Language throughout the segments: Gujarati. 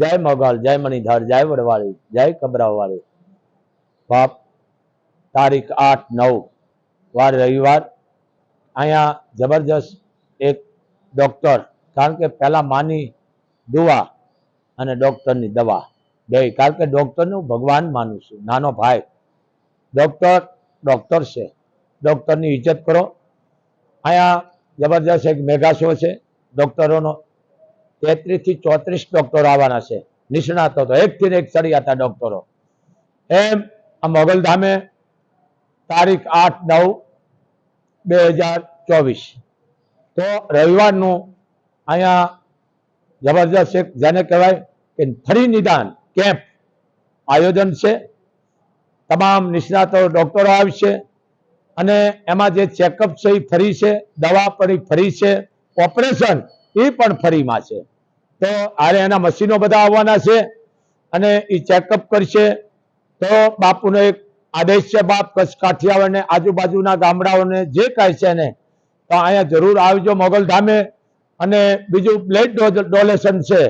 જય મોગલ, જય મણિધર, જય વડવાળી, જય કબરાવાળી. બાપ, તારીખ આઠ નવ, વાર રવિવાર. અહીંયા જબરજસ્ત એક ડૉક્ટર, કારણ કે પહેલાં માની દુઆ અને ડોક્ટરની દવા. બે, કારણ કે ડોક્ટરનું ભગવાન માનું છું, નાનો ભાઈ. ડૉક્ટર ડૉક્ટર છે. ડૉક્ટરની ઇજ્જત કરો. અહીંયા જબરજસ્ત એક મેગા શો છે, ડોક્ટરોનો તેત્રીસથી ચોત્રીસ ડોક્ટરો આવવાના છે. નિષ્ણાતો તો એક થી એક ચડિયાતા ડોક્ટરો એમ આ મોગલધામે તારીખ આઠ નવ બે હજાર ચોવીસ. તો રવિવારનું અહીંયા જબરજસ્ત એક જેને કહેવાય કે ફરી નિદાન કેમ્પ આયોજન છે. તમામ નિષ્ણાતો ડોક્ટરો આવશે અને એમાં જે ચેકઅપ છે એ ફરી છે, દવા પણ ફરી છે. ઓપરેશન એ પણ ફરીમાં છે. તો આરે એના મશીનો બધા આવવાના છે અને એ ચેકઅપ કરશે. તો બાપુનો એક આદેશ છે, બાપ, કચ્છ કાઠિયાવાડને આજુબાજુના ગામડાઓને જે કાંઈ છે ને, તો અહીંયા જરૂર આવજો મોગલધામે અને બીજું બ્લેડ ડોનેશન છે.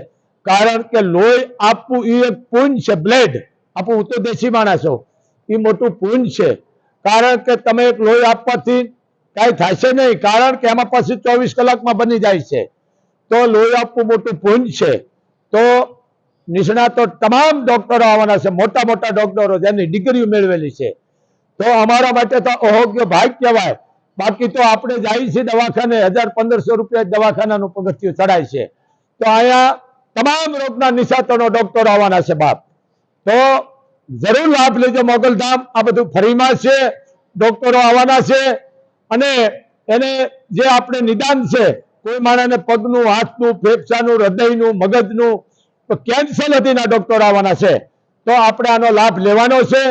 કારણ કે લોહી આપવું એ એક પુંજ છે, બ્લેડ. આપવું હું તો દેશી માણસ એ મોટું પુંજ છે. કારણ કે તમે એક લોહી આપવાથી કાંઈ થશે નહીં. કારણ કે એમાં પછી ચોવીસ કલાકમાં બની જાય છે. તો લોહી આપવું મોટું પૂંજ છે. તો નિષ્ણાતો તમામ ડોક્ટરો આવવાના છે. મોટા મોટા ડોક્ટરો જેમની ડિગ્રી મેળવેલી છે. તો અમારા માટે તો અહોગ્ય ભાગ કહેવાય. બાકી તો આપણે જાય છે દવાખાને, હજાર પંદરસો રૂપિયા દવાખાનાનું પગથિયું ચડાય છે. તો અહીંયા તમામ રોગના નિષ્ણાતોનો ડોક્ટરો આવવાના છે બાપ. તો જરૂર લાભ લેજો મોગલધામ. આ બધું ફરીમાં છે. ડોક્ટરો આવવાના છે. અને એને જે આપણે નિદાન છે કોઈ માણસને પગનું, હાથનું, ફેફસાનું, હૃદયનું, મગજનું કેન્સર હતીના ડોક્ટર આવવાના છે. તો આપણે આનો લાભ લેવાનો છે.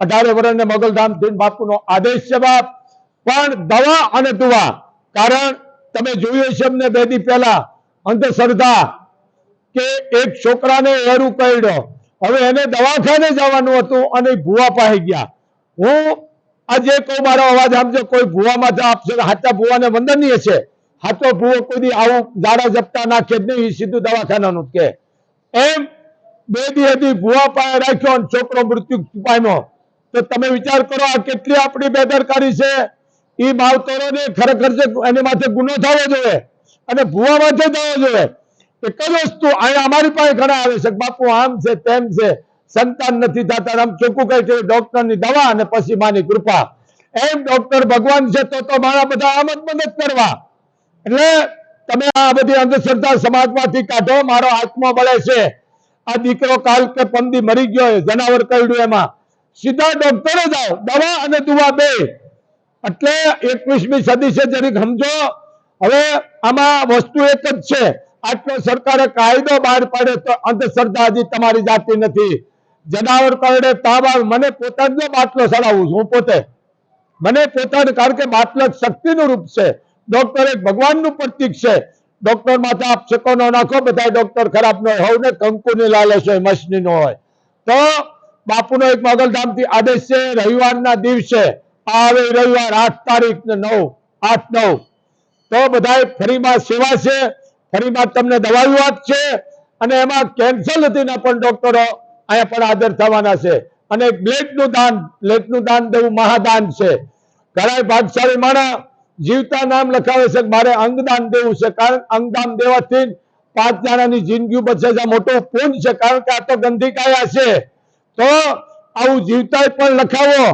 અઢારે વર્ષને મોગલધામ ધીન બાપુનો આદેશ છે બાપ. પણ દવા અને દુવા, કારણ તમે જોયું છે અમને બે દી પહેલા અંધશ્રદ્ધા કે એક છોકરાને એરું કરડ્યો હવે એને દવાખાને જવાનું હતું અને ભૂવા પાસે ગયા. હું આજે કહું, મારો અવાજ આપજો કોઈ ભૂવામાં આપશે હાચા ભૂવાને વંદનીય છે. હાચો ભૂવો કોઈ આવું ઝાડા ઝપટા નાખે જ નહીં સીધું દવાખાનાનું કે. એમ બે દી હતી ભૂવા પાસે રાખ્યો અને છોકરો મૃત્યુ પામ્યો. તો તમે વિચાર કરો, આ કેટલી આપણી બેદરકારી છે. એ માવતરોને ખરેખર છે એની માથે ગુનો થવો જોઈએ અને ભૂવા માથે થવો જોઈએ. એક જ વસ્તુ અહીંયા અમારી પાસે ઘણા આવે છે બાપુ આમ છે, તેમ છે, સંતાન નથી થતા, આમ ચોખ્ખું કહે છે, ડોક્ટરની દવા અને પછી માની કૃપા. એમ ડોક્ટર ભગવાન છે તો તો મારા બધા આમ જ મદદ કરવા. એટલે તમે આ બધી અંધશ્રદ્ધા સમાજમાંથી કાઢો, મારો આત્મા બળે છે. આ દીકરો કાલ કે પંદી મરી ગયો જનાવર કરડ્યું એમાં. સીધા ડોક્ટરે જાઓ, દવા અને દુવા બે. એટલે એકવીસમી સદી છે જરીક, સમજો. હવે આમાં વસ્તુ એક જ છે. આટલો સરકારે કાયદો બહાર પાડ્યો તો અંધશ્રદ્ધા હજી તમારી જાતિ નથી. જનાવર કરડે તાવ આવે મને પોતાનો બાટલો ચડાવું છું, હું પોતે. મને પોતાને, કારણ કે બાટલો શક્તિનું રૂપ છે. ડોક્ટર એક ભગવાનનું પ્રતીક છે. ડોક્ટર માથે આપ શકો ન નાખો બધા ડોક્ટર ખરાબ ન હોય ને કંકુની લાલચ હોય મશની નો હોય. તો બાપુનો એક મોગલધામથી આદેશ છે, રવિવારના દિવસે આવે રવિવાર આઠ તારીખ ને નવ, આઠ નવ. તો બધા ફરીમાં સેવા છે, ફરીમાં તમને દવાઓ આપશે અને એમાં કેન્સર નથીના પણ ડોક્ટરો અહીંયા પણ હાજર થવાના છે. અને બ્લેડનું દાન બ્લેડનું દાન દેવું મહાદાન છે. ઘણા ભાગશાળી માણસ જીવતા નામ લખાવે છે મારે અંગદાન દેવું છે. કારણ અંગદાન દેવાથી પાંચ જણાની જિંદગી બચે છે. મોટું પુણ્ય છે. કારણ કે આ તો ગંદી કાયા છે. તો આવું જીવતા પણ લખાવો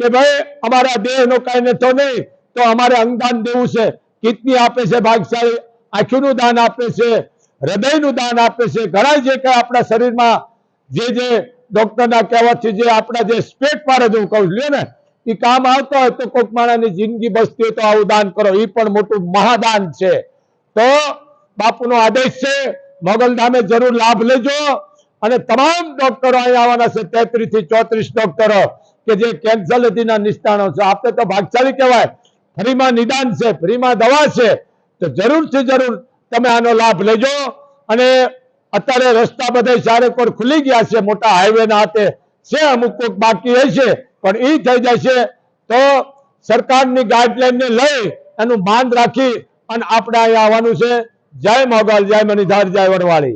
કે ભાઈ, અમારા દેહનો કાંઈ નતો નહીં. તો અમારે અંગદાન દેવું છે. કિડની આપે છે ભાગશાળી? આંખીનું દાન આપે છે. હૃદયનું દાન આપે છે. ઘણા જે કઈ આપણા શરીરમાં જે જે ડોક્ટરના કહેવાથી જે આપણા જે સ્પેટ પાડે છે હું કહું છું. ને. એ કામ આવતો હોય તો કોક માણાની જિંદગી બસતી હોય તો આવું દાન કરો. એ પણ મોટું મહાદાન છે. તો બાપુનો આદેશ છે મોગલધામે જરૂર લાભ લેજો. અને તમામ ડોક્ટરો અહીંયા આવવાના છે તેત્રીસથી ચોત્રીસ ડોક્ટરો, કે જે કેન્સર લધીના નિષ્ણાણો છે. આપણે તો ભાગશાળી કહેવાય. ફ્રીમાં નિદાન છે, ફ્રીમાં દવા છે. તો જરૂરથી જરૂર તમે આનો લાભ લેજો. અને અત્યારે રસ્તા બધા ચારેકોર ખુલી ગયા છે, મોટા હાઈવે ના હાથે. છે અમુક કોઈક બાકી હશે. પણ એ થઈ જશે તો સરકારની ગાઈડલાઈન ને લઈ એનું માન રાખી અને આપણે અહીંયા આવવાનું છે. જય મોગલ, જય મનીધાર જય વડવાળી.